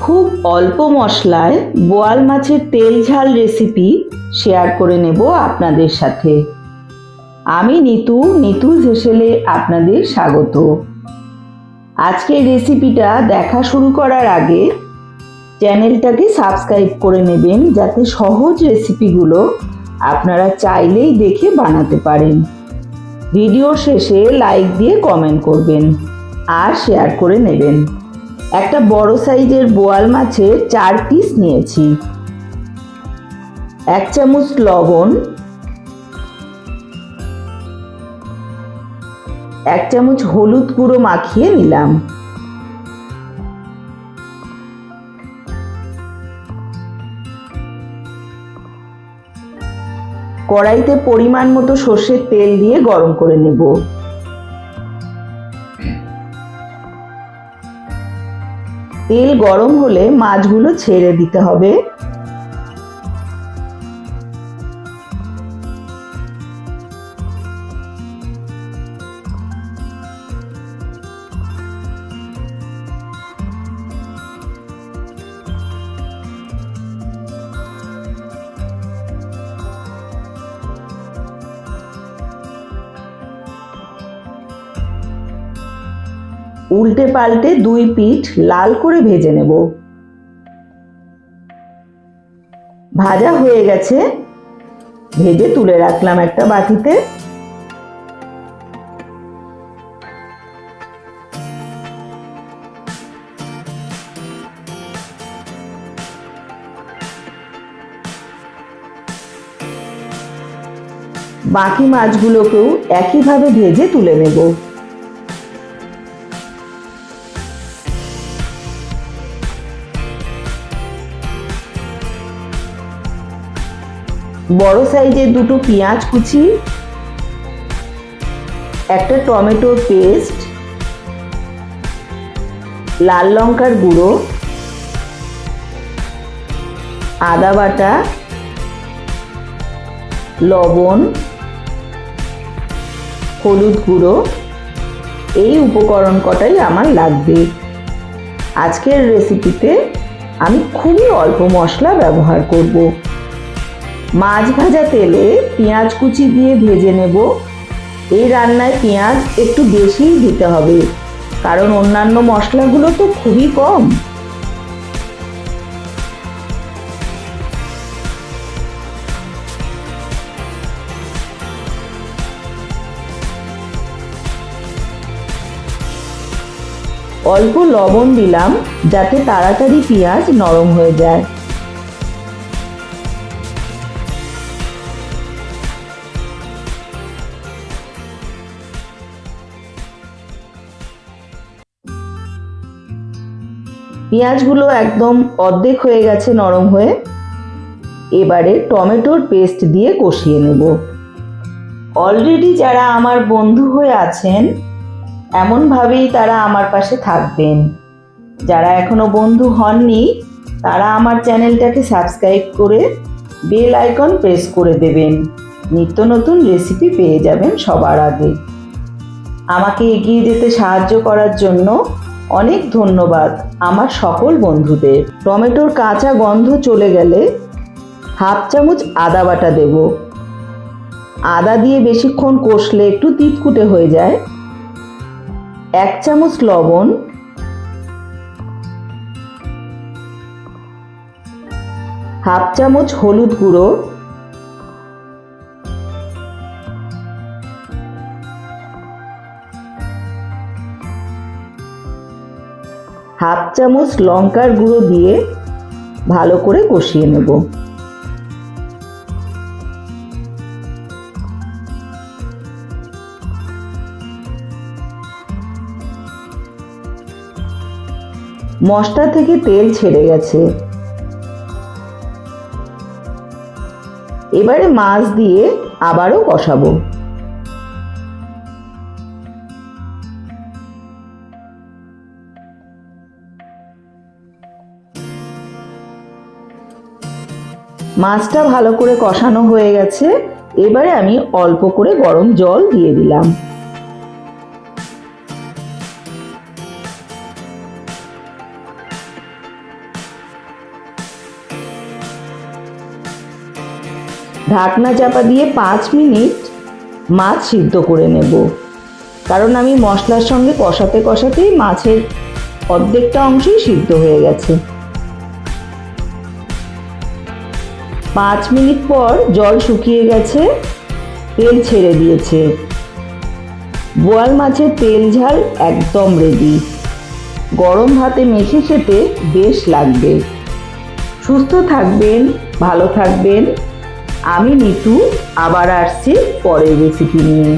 খুব অল্প মশলায় বোয়াল মাছের তেল ঝাল রেসিপি শেয়ার করে নেব আপনাদের সাথে। আমি নিতু নিতু হেসেলে আপনাদের স্বাগত। আজকের রেসিপিটা দেখা শুরু করার আগে চ্যানেলটাকে সাবস্ক্রাইব করে নেবেন, যাতে সহজ রেসিপিগুলো আপনারা চাইলেই দেখে বানাতে পারেন। ভিডিও শেষে লাইক দিয়ে কমেন্ট করবেন আর শেয়ার করে নেবেন। একটা বড় সাইজের বোয়াল মাছের চার পিস নিয়েছি। এক চামচ লবণ, এক চামচ হলুদ গুঁড়ো মাখিয়ে নিলাম। কড়াইতে পরিমাণ মতো সর্ষের তেল দিয়ে গরম করে নেব। তেল গরম হলে মাছগুলো ছেড়ে দিতে হবে। উল্টে পাল্টে দুই পিঠ লাল করে ভেজে নেব। ভাজা হয়ে গেছে। ভেজে তুলে রাখলাম একটা বাটিতে। বাকি মাছগুলোকেও একইভাবে ভেজে তুলে নেব। বড় সাইজের দুটো পেঁয়াজ কুচি, একটা টমেটোর পেস্ট, লাল লঙ্কার গুঁড়ো, আদা বাটা, লবণ, হলুদ গুঁড়ো, এই উপকরণ কটাই আমার লাগবে। আজকের রেসিপিতে আমি খুবই অল্প মশলা ব্যবহার করব। মাছ ভাজা তেলে পেঁয়াজ কুচি দিয়ে ভেজে নেব। এই রান্নায় পেঁয়াজ একটু বেশিই দিতে হবে, কারণ অন্যান্য মশলাগুলো তো খুবই কম। অল্প লবণ দিলাম যাতে তাড়াতাড়ি পেঁয়াজ নরম হয়ে যায়। পেঁয়াজগুলো একদম অর্ধেক হয়ে গেছে নরম হয়ে। এবারে টমেটোর পেস্ট দিয়ে কষিয়ে নেব। অলরেডি যারা আমার বন্ধু হয়ে আছেন, এমনভাবেই তারা আমার পাশে থাকবেন। যারা এখনও বন্ধু হননি, তারা আমার চ্যানেলটাকে সাবস্ক্রাইব করে বেল আইকন প্রেস করে দেবেন। নিত্য নতুন রেসিপি পেয়ে যাবেন সবার আগে। আমাকে এগিয়ে যেতে সাহায্য করার জন্য অনেক ধন্যবাদ আমার সকল বন্ধুদের। টমেটোর কাঁচা গন্ধ চলে গেলে হাফ চামচ আদা বাটা দেব। আদা দিয়ে বেশিক্ষণ কষলে একটু তিতকুটে হয়ে যায়। এক চামচ লবণ। হাফ চামচ হলুদ গুঁড়ো। হাফ চামচ লঙ্কার গুঁড়ো দিয়ে ভালো করে কষিয়ে নেব। মশলা থেকে তেল ছেড়ে গেছে। এবারে মাছ দিয়ে আবারও কষাবো। মাছটা ভালো করে কষানো হয়ে গেছে। এবারে আমি অল্প করে গরম জল দিয়ে দিলাম। ঢাকনা চাপা দিয়ে পাঁচ মিনিট মাছ সিদ্ধ করে নেব। কারণ আমি মশলার সঙ্গে কষাতে কষাতেই মাছের অর্ধেকটা অংশই সিদ্ধ হয়ে গেছে। পাঁচ মিনিট পর জল শুকিয়ে গেছে, তেল ছেড়ে দিয়েছে। বোয়াল মাছের তেল ঝাল একদম রেডি গরম ভাতে মেখে খেতে বেশ লাগবে। সুস্থ থাকবেন, ভালো থাকবেন। আমি নিতু, আবার আসছি পরের রেসিপি নিয়ে।